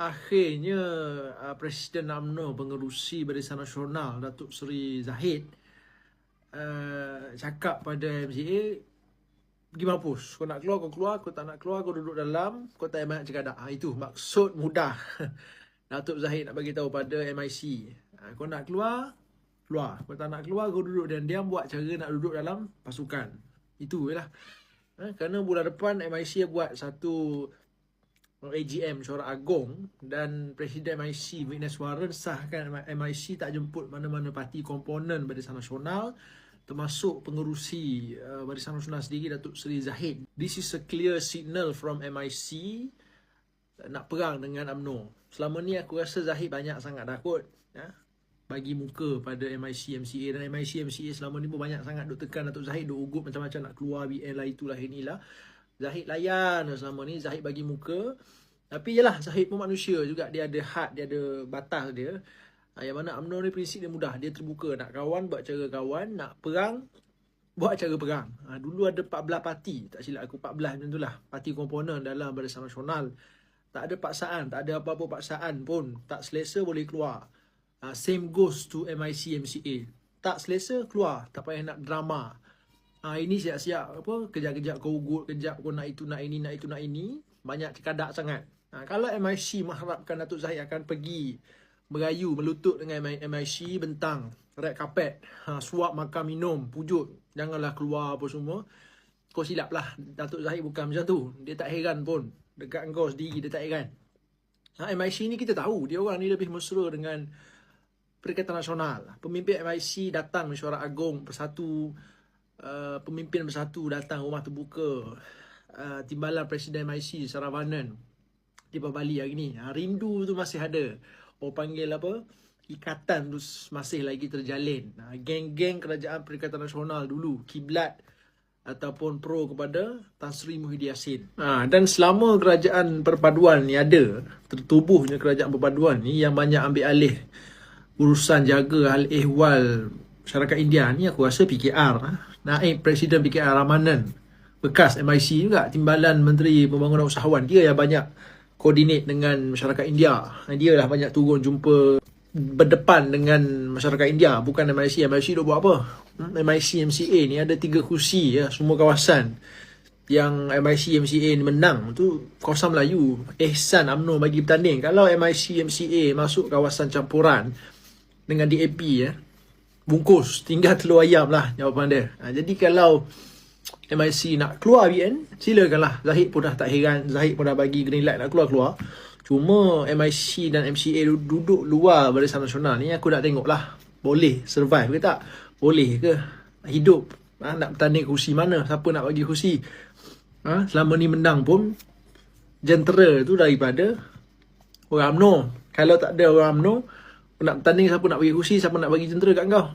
akhirnya uh, Presiden UMNO pengerusi Barisan Nasional Datuk Seri Zahid uh, cakap pada MCA pergi mampus. Kau nak keluar kau keluar. Kau tak nak keluar kau duduk dalam. Kau tak payah cakap dah. Ha, itu maksud mudah. Datuk Zahid nak bagi tahu pada MIC ha, kau nak keluar keluar. Kau tak nak keluar kau duduk dan diam. Buat cara nak duduk dalam pasukan. Itu je lah ha, kerana bulan depan MIC buat satu AGM Mesyuarat Agong dan Presiden MIC Witness Warren sahkan MIC tak jemput mana-mana parti komponen Barisan Nasional termasuk pengerusi uh, Barisan Nasional sendiri Datuk Seri Zahid. This is a clear signal from MIC nak perang dengan UMNO. Selama ni aku rasa Zahid banyak sangat takut ya, bagi muka pada MIC MCA dan MIC MCA selama ni pun banyak sangat duk tekan Datuk Zahid duk ugut macam-macam nak keluar BN lah itulah inilah. Zahid layan selama ni Zahid bagi muka tapi yalah Zahid pun manusia juga dia ada had dia ada batas dia. Ha, yang mana UMNO ni prinsip dia mudah. Dia terbuka nak kawan buat cara kawan. Nak perang buat cara perang. Ha, dulu ada 14 parti. Tak silap aku 14 macam itulah parti komponen dalam Barisan Nasional. Tak ada paksaan tak ada apa-apa paksaan pun. Tak selesa boleh keluar. Ha, same goes to MIC MCA tak selesa keluar. Tak payah nak drama. Ah ini siap-siap apa kejap-kejap kau ugut, kejap kau nak itu nak ini nak itu nak ini, banyak cekadak sangat. Ha, kalau MIC mengharapkan Datuk Zahid akan pergi berayu melutut dengan MIC bentang red carpet, ha, suap makan minum, pujuk, janganlah keluar apa semua. Kau silap lah Datuk Zahid bukan macam tu. Dia tak heran pun. Dekat kau sendiri dia tak heran. Ha, MIC ni kita tahu dia orang ni lebih mesra dengan Perikatan Nasional. Pemimpin MIC datang mesyuarat agung bersatu Uh, pemimpin bersatu datang rumah terbuka uh, timbalan Presiden MIC Saravanan di Bali hari ni. Ha, rindu tu masih ada. Orang panggil apa? Ikatan tu masih lagi terjalin. Ha, geng-geng kerajaan Perikatan Nasional dulu. Kiblat ataupun pro kepada Tan Sri Muhyiddin Yassin. Ha, dan selama kerajaan perpaduan ni ada, tertubuhnya kerajaan perpaduan ni yang banyak ambil alih urusan jaga hal ehwal masyarakat India ni aku rasa PKR ha? naib Presiden PKR Ramanan bekas MIC juga Timbalan Menteri Pembangunan Usahawan dia yang banyak koordinat dengan masyarakat India. Dia lah banyak turun jumpa berdepan dengan masyarakat India bukan MIC MIC dia buat apa? MIC hmm, MCA ni ada tiga kursi ya semua kawasan. Yang MIC MCA ni menang tu kawasan Melayu. Ehsan UMNO bagi bertanding kalau MIC MCA masuk kawasan campuran dengan DAP ya bungkus tinggal telur ayam lah jawapan dia. Ha, jadi kalau MIC nak keluar BN silakanlah. Zahid pun dah tak heran. Zahid pun dah bagi green light nak keluar-keluar. Cuma MIC dan MCA duduk luar barisan nasional ni aku nak tengok lah boleh survive ke tak? Boleh ke hidup? Ha, nak bertanding kursi mana? Siapa nak bagi kursi ha, selama ni menang pun jentera tu daripada orang UMNO. Kalau tak ada orang UMNO nak bertanding siapa nak bagi kursi siapa nak bagi jentera kat kau